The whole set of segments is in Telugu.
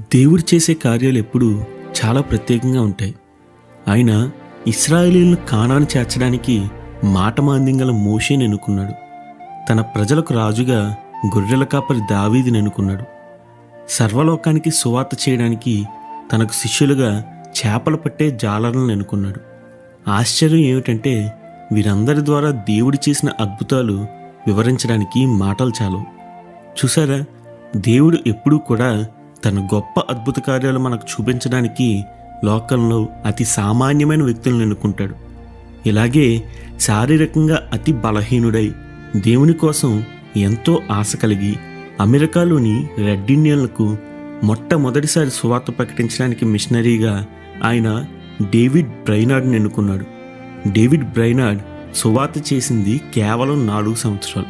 దేవుడు చేసే కార్యాలు ఎప్పుడూ చాలా ప్రత్యేకంగా ఉంటాయి. ఆయన ఇస్రాయేలీలను కానాను చేర్చడానికి మాట మాందింగల మోషేని ఎన్నుకున్నాడు. తన ప్రజలకు రాజుగా గొర్రెల కాపరి దావీదిని ఎన్నుకున్నాడు. సర్వలోకానికి సువార్త చేయడానికి తనకు శిష్యులుగా చేపలు పట్టే జాలర్లను ఎన్నుకున్నాడు. ఆశ్చర్యం ఏమిటంటే వీరందరి ద్వారా దేవుడు చేసిన అద్భుతాలు వివరించడానికి మాటలు చాలు. చూసారా దేవుడు ఎప్పుడూ కూడా తన గొప్ప అద్భుత కార్యాలు మనకు చూపించడానికి లోకంలో అతి సామాన్యమైన వ్యక్తులను ఎన్నుకుంటాడు. ఇలాగే శారీరకంగా అతి బలహీనుడై దేవుని కోసం ఎంతో ఆశ కలిగి అమెరికాలోని రెడ్ ఇండియన్లకు మొట్టమొదటిసారి సువార్త ప్రకటించడానికి మిషనరీగా ఆయన డేవిడ్ బ్రైనార్డ్ని ఎన్నుకున్నాడు. డేవిడ్ బ్రైనార్డ్ సువార్త చేసింది కేవలం నాలుగు సంవత్సరాలు.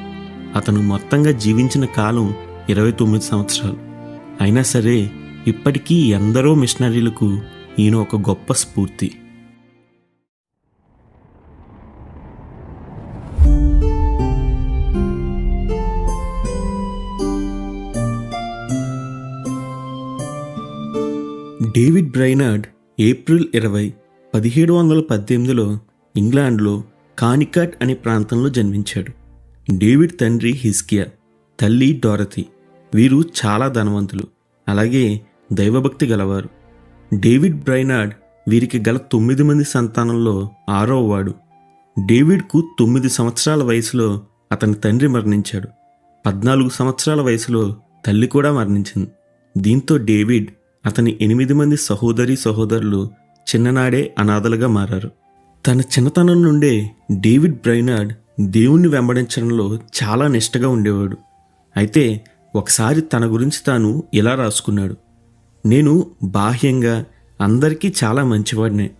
అతను మొత్తంగా జీవించిన కాలం ఇరవై తొమ్మిది సంవత్సరాలు. అయినా సరే ఇప్పటికీ ఎందరో మిషనరీలకు ఈయన ఒక గొప్ప స్ఫూర్తి. డేవిడ్ బ్రైనార్డ్ ఏప్రిల్ ఇరవై పదిహేడు వందల పద్దెనిమిదిలో ఇంగ్లాండ్లో కానికాట్ అనే ప్రాంతంలో జన్మించాడు. డేవిడ్ తండ్రి హిస్కియా తల్లి డోరతి. వీరు చాలా ధనవంతులు. అలాగే దైవభక్తి గలవారు. డేవిడ్ బ్రైనార్డ్ వీరికి గల తొమ్మిది మంది సంతానంలో ఆరో వాడు. డేవిడ్కు తొమ్మిది సంవత్సరాల వయసులో అతని తండ్రి మరణించాడు. పద్నాలుగు సంవత్సరాల వయసులో తల్లి కూడా మరణించింది. దీంతో డేవిడ్ అతని ఎనిమిది మంది సహోదరి సహోదరులు చిన్ననాడే అనాథలుగా మారారు. తన చిన్నతనం నుండే డేవిడ్ బ్రైనార్డ్ దేవుణ్ణి వెంబడించడంలో చాలా నిష్టగా ఉండేవాడు. అయితే ఒకసారి తన గురించి తాను ఇలా రాసుకున్నాడు. నేను బాహ్యంగా అందరికీ చాలా మంచివాడినే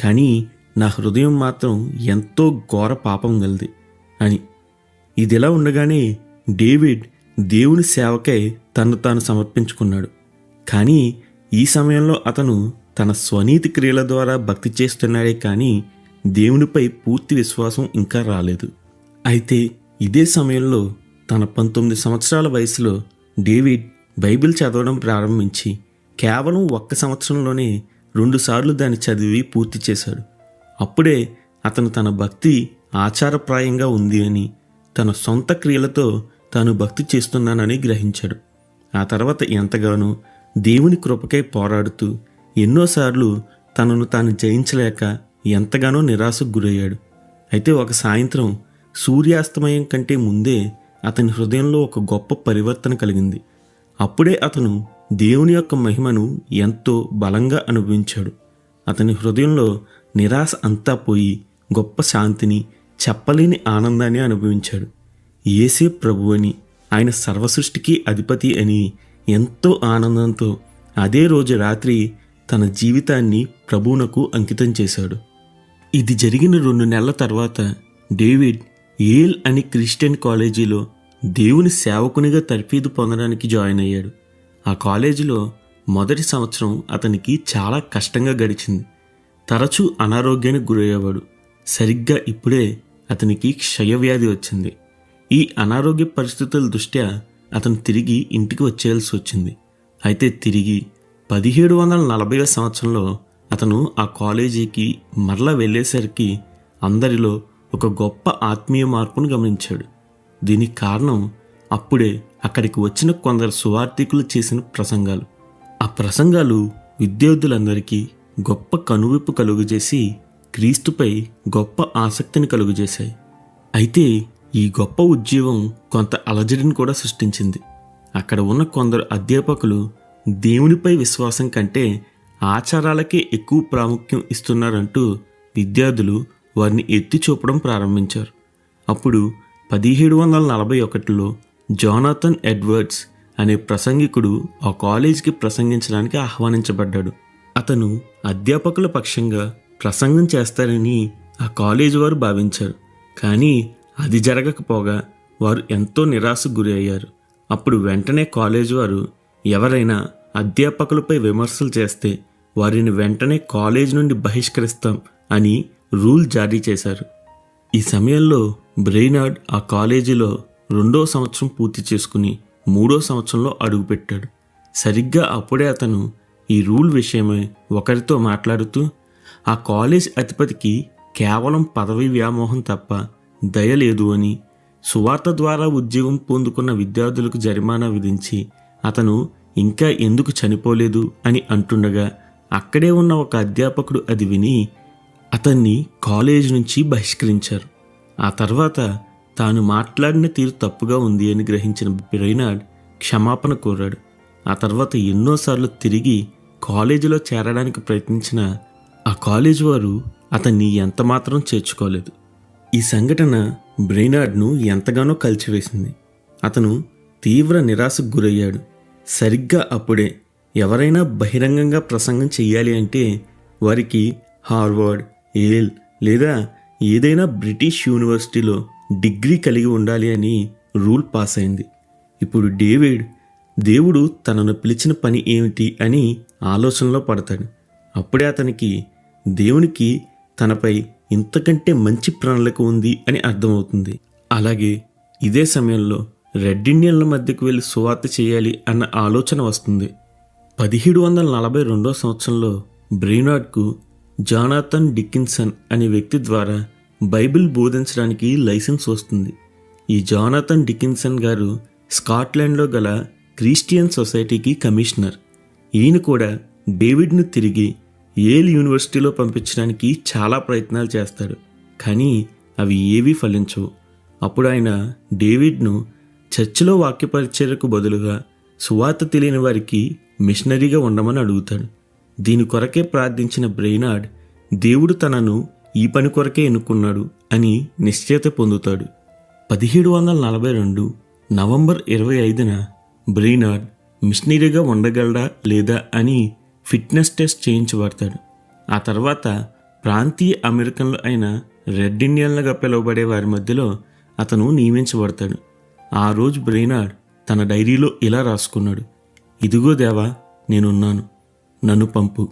కానీ నా హృదయం మాత్రం ఎంతో ఘోర పాపం గలది అని. ఇదిలా ఉండగానే డేవిడ్ దేవుని సేవకై తను తాను సమర్పించుకున్నాడు. కానీ ఈ సమయంలో అతను తన స్వనీతి క్రియల ద్వారా భక్తి చేస్తున్నాడే కానీ దేవునిపై పూర్తి విశ్వాసం ఇంకా రాలేదు. అయితే ఇదే సమయంలో తన పంతొమ్మిది సంవత్సరాల వయసులో డేవిడ్ బైబిల్ చదవడం ప్రారంభించి కేవలం ఒక్క సంవత్సరంలోనే రెండుసార్లు దాన్ని చదివి పూర్తి చేశాడు. అప్పుడే అతను తన భక్తి ఆచారప్రాయంగా ఉంది అని తన సొంత క్రియలతో తాను భక్తి చేస్తున్నానని గ్రహించాడు. ఆ తర్వాత ఎంతగానో దేవుని కృపకై పోరాడుతూ ఎన్నోసార్లు తనను తాను జయించలేక ఎంతగానో నిరాశకు గురయ్యాడు. అయితే ఒక సాయంత్రం సూర్యాస్తమయం కంటే ముందే అతని హృదయంలో ఒక గొప్ప పరివర్తన కలిగింది. అప్పుడే అతను దేవుని యొక్క మహిమను ఎంతో బలంగా అనుభవించాడు. అతని హృదయంలో నిరాశ అంతా పోయి గొప్ప శాంతిని చెప్పలేని ఆనందాన్ని అనుభవించాడు. ఏసే ప్రభు అని ఆయన సర్వసృష్టికి అధిపతి అని ఎంతో ఆనందంతో అదే రోజు రాత్రి తన జీవితాన్ని ప్రభువునకు అంకితం చేశాడు. ఇది జరిగిన రెండు నెలల తర్వాత డేవిడ్ ఏల్ అని క్రిస్టియన్ కాలేజీలో దేవుని సేవకునిగా తర్ఫీదు పొందడానికి జాయిన్ అయ్యాడు. ఆ కాలేజీలో మొదటి సంవత్సరం అతనికి చాలా కష్టంగా గడిచింది. తరచూ అనారోగ్యానికి గురయ్యేవాడు. సరిగ్గా ఇప్పుడే అతనికి క్షయవ్యాధి వచ్చింది. ఈ అనారోగ్య పరిస్థితుల దృష్ట్యా అతను తిరిగి ఇంటికి వచ్చేయాల్సి వచ్చింది. అయితే తిరిగి పదిహేడు వందల నలభై సంవత్సరంలో అతను ఆ కాలేజీకి మరలా వెళ్ళేసరికి అందరిలో ఒక గొప్ప ఆత్మీయ మార్పును గమనించాడు. దీనికి కారణం అప్పుడే అక్కడికి వచ్చిన కొందరు సువార్థికులు చేసిన ప్రసంగాలు. ఆ ప్రసంగాలు విద్యార్థులందరికీ గొప్ప కనువిప్పు కలుగజేసి క్రీస్తుపై గొప్ప ఆసక్తిని కలుగజేశాయి. అయితే ఈ గొప్ప ఉద్యోగం కొంత అలజడిని కూడా సృష్టించింది. అక్కడ ఉన్న కొందరు అధ్యాపకులు దేవునిపై విశ్వాసం కంటే ఆచారాలకే ఎక్కువ ప్రాముఖ్యం ఇస్తున్నారంటూ విద్యార్థులు వారిని ఎత్తి చూపడం ప్రారంభించారు. అప్పుడు పదిహేడు వందల నలభై ఒకటిలో జోనాథన్ ఎడ్వర్డ్స్ అనే ప్రసంగికుడు ఆ కాలేజీకి ప్రసంగించడానికి ఆహ్వానించబడ్డాడు. అతను అధ్యాపకుల పక్షంగా ప్రసంగం చేస్తారని ఆ కాలేజీ వారు భావించారు. కానీ అది జరగకపోగా వారు ఎంతో నిరాశకు గురి అయ్యారు అప్పుడు వెంటనే కాలేజ్ వారు ఎవరైనా అధ్యాపకులపై విమర్శలు చేస్తే వారిని వెంటనే కాలేజ్ నుండి బహిష్కరిస్తాం అని రూల్ జారీ చేశారు. ఈ సమయంలో బ్రెయినార్డ్ ఆ కాలేజీలో రెండో సంవత్సరం పూర్తి చేసుకుని మూడో సంవత్సరంలో అడుగుపెట్టాడు. సరిగ్గా అప్పుడే అతను ఈ రూల్ విషయమై ఒకరితో మాట్లాడుతూ ఆ కాలేజ్ అధిపతికి కేవలం పదవి వ్యామోహం తప్ప దయ లేదు అని సువార్త ద్వారా ఉద్యోగం పొందుకున్న విద్యార్థులకు జరిమానా విధించి అతను ఇంకా ఎందుకు చనిపోలేదు అని అంటుండగా అక్కడే ఉన్న ఒక అధ్యాపకుడు అది విని అతన్ని కాలేజ్ నుంచి బహిష్కరించారు. ఆ తర్వాత తాను మాట్లాడిన తీరు తప్పుగా ఉంది అని గ్రహించిన బ్రెయినార్డ్ క్షమాపణ కోరాడు. ఆ తర్వాత ఎన్నోసార్లు తిరిగి కాలేజీలో చేరడానికి ప్రయత్నించిన ఆ కాలేజ్ వారు అతన్ని ఎంతమాత్రం చేర్చుకోలేదు. ఈ సంఘటన బ్రెయినార్డ్ను ఎంతగానో కలిచివేసింది. అతను తీవ్ర నిరాశకు గురయ్యాడు. సరిగ్గా అప్పుడే ఎవరైనా బహిరంగంగా ప్రసంగం చెయ్యాలి అంటే వారికి హార్వర్డ్ ఏల్ లేదా ఏదైనా బ్రిటిష్ యూనివర్సిటీలో డిగ్రీ కలిగి ఉండాలి అని రూల్ పాస్ అయింది. ఇప్పుడు డేవిడ్ దేవుడు తనను పిలిచిన పని ఏమిటి అని ఆలోచనలో పడతాడు. అప్పుడే అతనికి దేవునికి తనపై ఇంతకంటే మంచి ప్రణాళిక ఉంది అని అర్థమవుతుంది. అలాగే ఇదే సమయంలో రెడ్ ఇండియన్ల మధ్యకు వెళ్ళి సువార్త చేయాలి అన్న ఆలోచన వస్తుంది. పదిహేడు వందల నలభై రెండో సంవత్సరంలో బ్రెయినార్డ్కు జానాథన్ డికిన్సన్ అనే వ్యక్తి ద్వారా బైబిల్ బోధించడానికి లైసెన్స్ వస్తుంది. ఈ జానాథన్ డికిన్సన్ గారు స్కాట్లాండ్లో గల క్రిస్టియన్ సొసైటీకి కమిషనర్. ఈయన కూడా డేవిడ్ను తిరిగి ఏల్ యూనివర్సిటీలో పంపించడానికి చాలా ప్రయత్నాలు చేస్తాడు. కానీ అవి ఏవీ ఫలించవు. అప్పుడు ఆయన డేవిడ్ను చర్చిలో వాక్యపరిచర్యకు బదులుగా సువార్త తెలియని వారికి మిషనరీగా ఉండమని అడుగుతాడు. దీని కొరకే ప్రార్థించిన బ్రెయినార్డ్ దేవుడు తనను ఈ పని కొరకే ఎన్నుకున్నాడు అని నిశ్చయత పొందుతాడు. పదిహేడు వందల నలభై రెండు నవంబర్ ఇరవై ఐదున బ్రెయినార్డ్ మిషనరీగా ఉండగలడా లేదా అని ఫిట్నెస్ టెస్ట్ చేయించబడతాడు. ఆ తర్వాత ప్రాంతీయ అమెరికన్లు అయిన రెడ్ ఇండియన్లుగా పిలువబడే వారి మధ్యలో అతను నియమించబడతాడు. ఆ రోజు బ్రెయినార్డ్ తన డైరీలో ఇలా రాసుకున్నాడు ఇదిగో దేవా నేనున్నాను. నన్ను పంపు.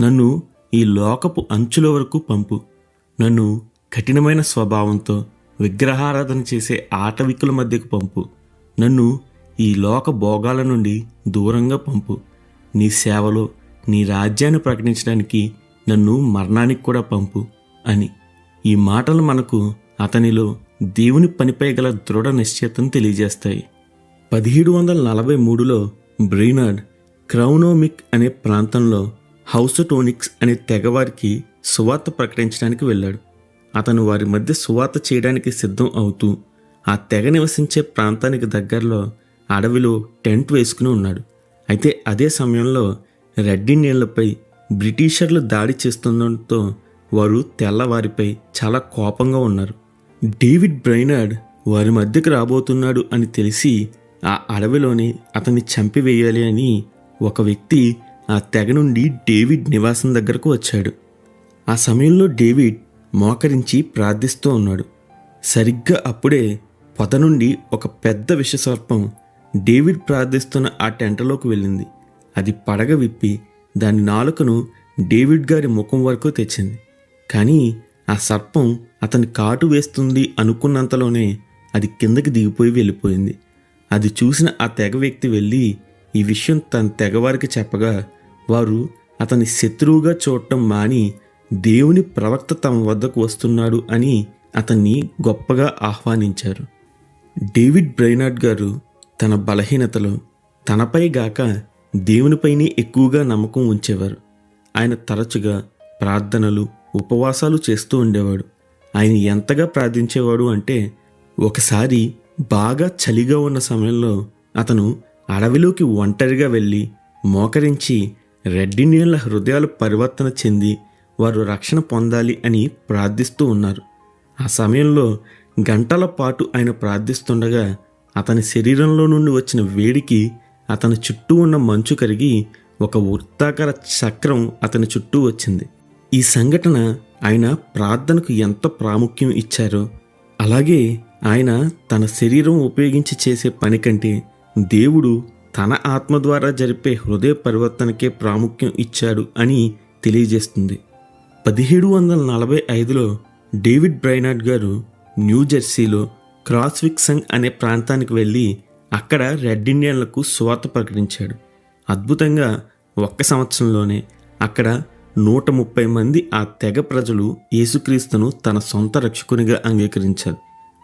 నన్ను ఈ లోకపు అంచుల వరకు పంపు. నన్ను కఠినమైన స్వభావంతో విగ్రహారాధన చేసే ఆటవికుల మధ్యకు పంపు. నన్ను ఈ లోక భోగాల నుండి దూరంగా పంపు. నీ సేవలో నీ రాజ్యాన్ని ప్రకటించడానికి నన్ను మరణానికి కూడా పంపు అని. ఈ మాటలు మనకు అతనిలో దేవుని పనిపై గల దృఢ నిశ్చయతను తెలియజేస్తాయి. పదిహేడు వందల నలభై మూడులో బ్రీనాడ్ క్రౌనోమిక్ అనే ప్రాంతంలో హౌసటోనిక్స్ అనే తెగవారికి సువార్త ప్రకటించడానికి వెళ్ళాడు. అతను వారి మధ్య సువార్త చేయడానికి సిద్ధం అవుతూ ఆ తెగ నివసించే ప్రాంతానికి దగ్గరలో అడవిలో టెంట్ వేసుకుని ఉన్నాడు. అయితే అదే సమయంలో రెడ్డి నీళ్ళపై బ్రిటిషర్లు దాడి చేస్తుండటంతో వారు తెల్లవారిపై చాలా కోపంగా ఉన్నారు. డేవిడ్ బ్రైనార్డ్ వారి మధ్యకు రాబోతున్నాడు అని తెలిసి ఆ అడవిలోనే అతన్ని చంపివేయాలి అని ఒక వ్యక్తి ఆ తెగ నుండి డేవిడ్ నివాసం దగ్గరకు వచ్చాడు. ఆ సమయంలో డేవిడ్ మోకరించి ప్రార్థిస్తూ ఉన్నాడు. సరిగ్గా అప్పుడే పొద నుండి ఒక పెద్ద విషసర్పం డేవిడ్ ప్రార్థిస్తున్న ఆ టెంటలోకి వెళ్ళింది. అది పడగ విప్పి దాని నాలుకను డేవిడ్ గారి ముఖం వరకు తెచ్చింది. కానీ ఆ సర్పం అతని కాటు వేస్తుంది అనుకున్నంతలోనే అది కిందకి దిగిపోయి వెళ్ళిపోయింది. అది చూసిన ఆ తెగ వ్యక్తి వెళ్ళి ఈ విషయం తన తెగవారికి చెప్పగా వారు అతని శత్రువుగా చూడటం మాని దేవుని ప్రవక్త తమ వద్దకు వస్తున్నాడు అని అతన్ని గొప్పగా ఆహ్వానించారు. డేవిడ్ బ్రైనార్డ్ గారు తన బలహీనతలో తనపై గాక దేవునిపైనే ఎక్కువగా నమ్మకం ఉంచేవారు. ఆయన తరచుగా ప్రార్థనలు ఉపవాసాలు చేస్తూ ఉండేవాడు. ఆయన ఎంతగా ప్రార్థించేవాడు అంటే ఒకసారి బాగా చలిగా ఉన్న సమయంలో అతను అడవిలోకి ఒంటరిగా వెళ్ళి మోకరించి రెడ్డి ఇండియన్ల హృదయాలు పరివర్తన చెంది వారు రక్షణ పొందాలి అని ప్రార్థిస్తూ ఉన్నారు. ఆ సమయంలో గంటల పాటు ఆయన ప్రార్థిస్తుండగా అతని శరీరంలో నుండి వచ్చిన వేడికి అతని చుట్టూ ఉన్న మంచు కరిగి ఒక వృత్తాకార చక్రం అతని చుట్టూ వచ్చింది. ఈ సంఘటన ఆయన ప్రార్థనకు ఎంత ప్రాముఖ్యం ఇచ్చారో అలాగే ఆయన తన శరీరం ఉపయోగించి చేసే పని కంటే దేవుడు తన ఆత్మ ద్వారా జరిపే హృదయ పరివర్తనకే ప్రాముఖ్యం ఇచ్చాడు అని తెలియజేస్తుంది. పదిహేడు వందల నలభై ఐదులో డేవిడ్ బ్రైనార్డ్ గారు న్యూజెర్సీలో క్రాస్విక్ సంగ్ అనే ప్రాంతానికి వెళ్ళి అక్కడ రెడ్ ఇండియన్లకు స్వాత ప్రకటించాడు. అద్భుతంగా ఒక్క సంవత్సరంలోనే అక్కడ నూట ముప్పై మంది ఆ తెగ ప్రజలు యేసుక్రీస్తును తన సొంత రక్షకునిగా అంగీకరించారు.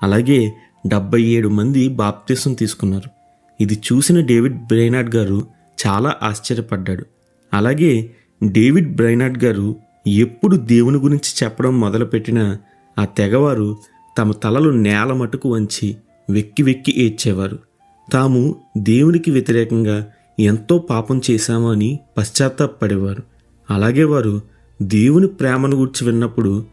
అలాగే డెబ్బై ఏడు మంది బాప్తీసం తీసుకున్నారు. ఇది చూసిన డేవిడ్ బ్రైనాడ్ గారు చాలా ఆశ్చర్యపడ్డాడు. అలాగే డేవిడ్ బ్రైనాడ్ గారు ఎప్పుడు దేవుని గురించి చెప్పడం మొదలుపెట్టినా ఆ తెగవారు తమ తలలు నేల మటుకు వంచి వెక్కి వెక్కి ఏడ్చేవారు. తాము దేవునికి వ్యతిరేకంగా ఎంతో పాపం చేశామో అని పశ్చాత్తాపడేవారు అలాగే వారు దేవుని ప్రేమను గురించి విన్నప్పుడు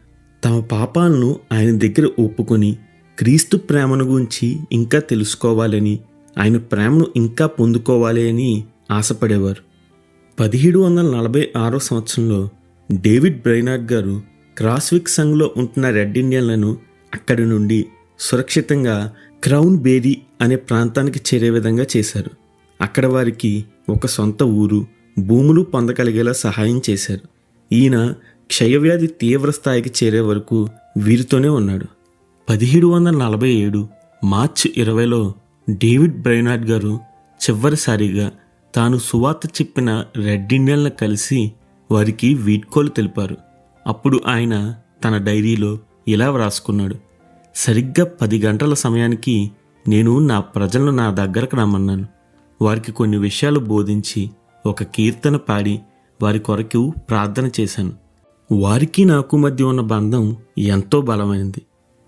తమ పాపాలను ఆయన దగ్గర ఒప్పుకొని క్రీస్తు ప్రేమను గురించి ఇంకా తెలుసుకోవాలని ఆయన ప్రేమను ఇంకా పొందుకోవాలి అని ఆశపడేవారు. పదిహేడు వందల నలభై ఆరో సంవత్సరంలో డేవిడ్ బ్రైనార్డ్ గారు క్రాస్విక్ సంఘ్లో ఉంటున్న రెడ్ ఇండియన్లను అక్కడి నుండి సురక్షితంగా క్రౌన్ బేరీ అనే ప్రాంతానికి చేరే విధంగా చేశారు. అక్కడ వారికి ఒక సొంత ఊరు భూములు పొందగలిగేలా సహాయం చేశారు. ఈయన క్షయవ్యాధి తీవ్ర స్థాయికి చేరే వరకు వీరితోనే ఉన్నాడు. పదిహేడు వందల నలభై ఏడు మార్చి ఇరవైలో డేవిడ్ బ్రైనార్డ్ గారు చివరిసారిగా తాను సువార్త చెప్పిన రెడ్ కలిసి వారికి వీడ్కోలు తెలిపారు. అప్పుడు ఆయన తన డైరీలో ఇలా వ్రాసుకున్నాడు. సరిగ్గా పది గంటల సమయానికి నేను నా ప్రజలను నా దగ్గరకు రమ్మన్నాను. వారికి కొన్ని విషయాలు బోధించి ఒక కీర్తన పాడి వారి కొరకు ప్రార్థన చేశాను. వారికి నాకు మధ్య ఉన్న బంధం ఎంతో బలమైనది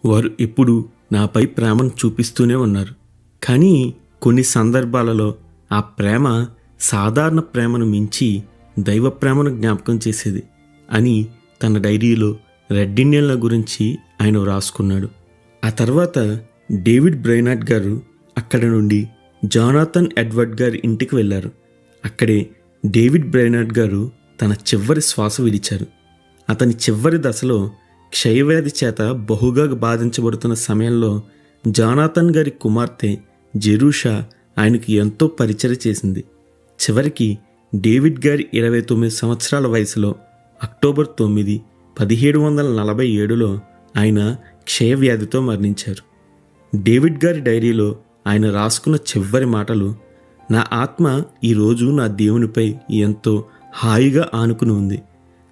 వారు ఇప్పుడు నాపై ప్రేమను చూపిస్తూనే ఉన్నారు. కానీ కొన్ని సందర్భాలలో ఆ ప్రేమ సాధారణ ప్రేమను మించి దైవ ప్రేమను జ్ఞాపకం చేసేది అని తన డైరీలో రెడ్ గురించి ఆయన వ్రాసుకున్నాడు. ఆ తర్వాత డేవిడ్ బ్రైనాట్ గారు అక్కడ నుండి జానాథన్ ఎడ్వర్డ్ గారి ఇంటికి వెళ్ళారు. అక్కడే డేవిడ్ బ్రైనాట్ గారు తన చివరి శ్వాస విడిచారు. అతని చివరి దశలో క్షయవ్యాధి చేత బహుగా బాధించబడుతున్న సమయంలో జానాథన్ గారి కుమార్తె జెరూషా ఆయనకు ఎంతో పరిచయం చేసింది. చివరికి డేవిడ్ గారి ఇరవై తొమ్మిది సంవత్సరాల వయసులో అక్టోబర్ తొమ్మిది పదిహేడు వందల నలభై ఏడులో ఆయన క్షయవ్యాధితో మరణించారు. డేవిడ్ గారి డైరీలో ఆయన రాసుకున్న చివరి మాటలు నా ఆత్మ ఈరోజు నా దేవునిపై ఎంతో హాయిగా ఆనుకుని ఉంది.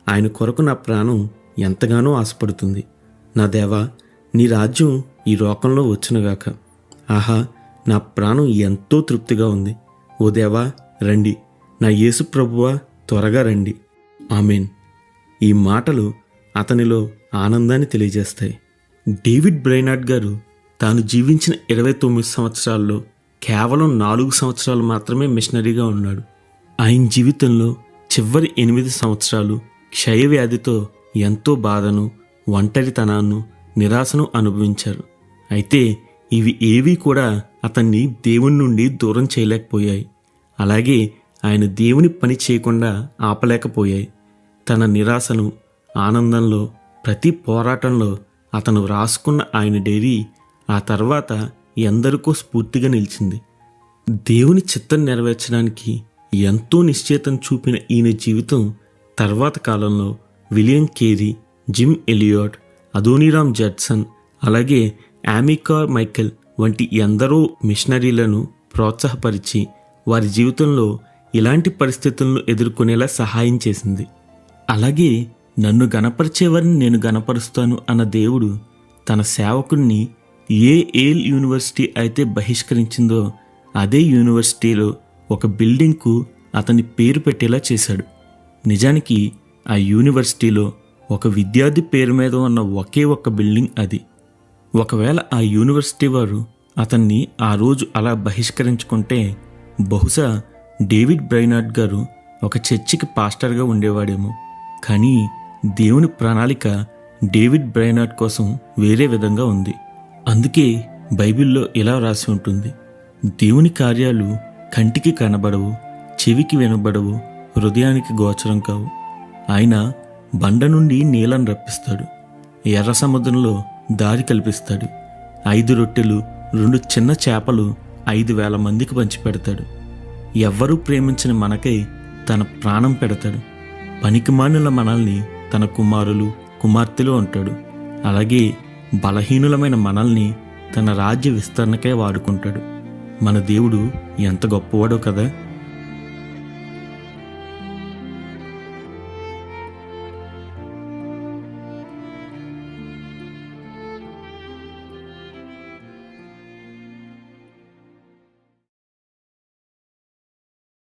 ఆయన కొరకు నా ప్రాణం ఎంతగానో ఆశపడుతుంది. నా దేవా నీ రాజ్యం ఈ లోకంలో వచ్చునుగాక. ఆహా నా ప్రాణం ఎంతో తృప్తిగా ఉంది. ఓ దేవా రండి. నా యేసు ప్రభువా త్వరగా రండి. ఆమెన్. ఈ మాటలు అతనిలో ఆనందాన్ని తెలియజేస్తాయి. డేవిడ్ బ్రైనార్డ్ గారు తాను జీవించిన ఇరవై తొమ్మిది సంవత్సరాల్లో కేవలం నాలుగు సంవత్సరాలు మాత్రమే మిషనరీగా ఉన్నాడు. ఆయన జీవితంలో చివరి ఎనిమిది సంవత్సరాలు క్షయవ్యాధితో ఎంతో బాధను ఒంటరితనాన్ని నిరాశను అనుభవించారు. అయితే ఇవి ఏవీ కూడా అతన్ని దేవుని నుండి దూరం చేయలేకపోయాయి. అలాగే ఆయన దేవుని పని చేయకుండా ఆపలేకపోయాయి. తన నిరాశను ఆనందంలో ప్రతి పోరాటంలో అతను రాసుకున్న ఆయన డైరీ ఆ తర్వాత ఎందరికో స్ఫూర్తిగా నిలిచింది. దేవుని చిత్తం నెరవేర్చడానికి ఎంతో నిశ్చేతం చూపిన ఈయన జీవితం తర్వాత కాలంలో William Carey Jim Elliot Adoniram Judson అలాగే యామికార్ మైకెల్ వంటి ఎందరో మిషనరీలను ప్రోత్సాహపరిచి వారి జీవితంలో ఇలాంటి పరిస్థితులను ఎదుర్కొనేలా సహాయం చేసింది. అలాగే నన్ను గనపరిచేవారిని నేను గనపరుస్తాను అన్న దేవుడు తన సేవకుణ్ణి ఏ ఏల్ యూనివర్సిటీ అయితే బహిష్కరించిందో అదే యూనివర్సిటీలో ఒక బిల్డింగ్కు అతని పేరు పెట్టేలా చేశాడు. నిజానికి ఆ యూనివర్సిటీలో ఒక విద్యార్థి పేరు మీద ఉన్న ఒకే ఒక్క బిల్డింగ్ అది. ఒకవేళ ఆ యూనివర్సిటీ వారు అతన్ని ఆ రోజు అలా బహిష్కరించుకుంటే బహుశా డేవిడ్ బ్రైనార్డ్ గారు ఒక చర్చికి పాస్టర్గా ఉండేవాడేమో. కానీ దేవుని ప్రణాళిక డేవిడ్ బ్రైనార్డ్ కోసం వేరే విధంగా ఉంది. అందుకే బైబిల్లో ఇలా రాసి ఉంటుంది. దేవుని కార్యాలు కంటికి కనబడవు చెవికి వినబడవు హృదయానికి గోచరం కావు. ఆయన బండ నుండి నీళ్ళను రప్పిస్తాడు. ఎర్ర సముద్రంలో దారి కల్పిస్తాడు. ఐదు రొట్టెలు రెండు చిన్న చేపలు ఐదు వేల మందికి పంచిపెడతాడు. ఎవ్వరూ ప్రేమించిన మనకై తన ప్రాణం పెడతాడు. పనికిమానుల మనల్ని తన కుమారులు కుమార్తెలు అంటాడు. అలాగే బలహీనులమైన మనల్ని తన రాజ్య విస్తరణకై వాడుకుంటాడు. మన దేవుడు ఎంత గొప్పవాడో కదా!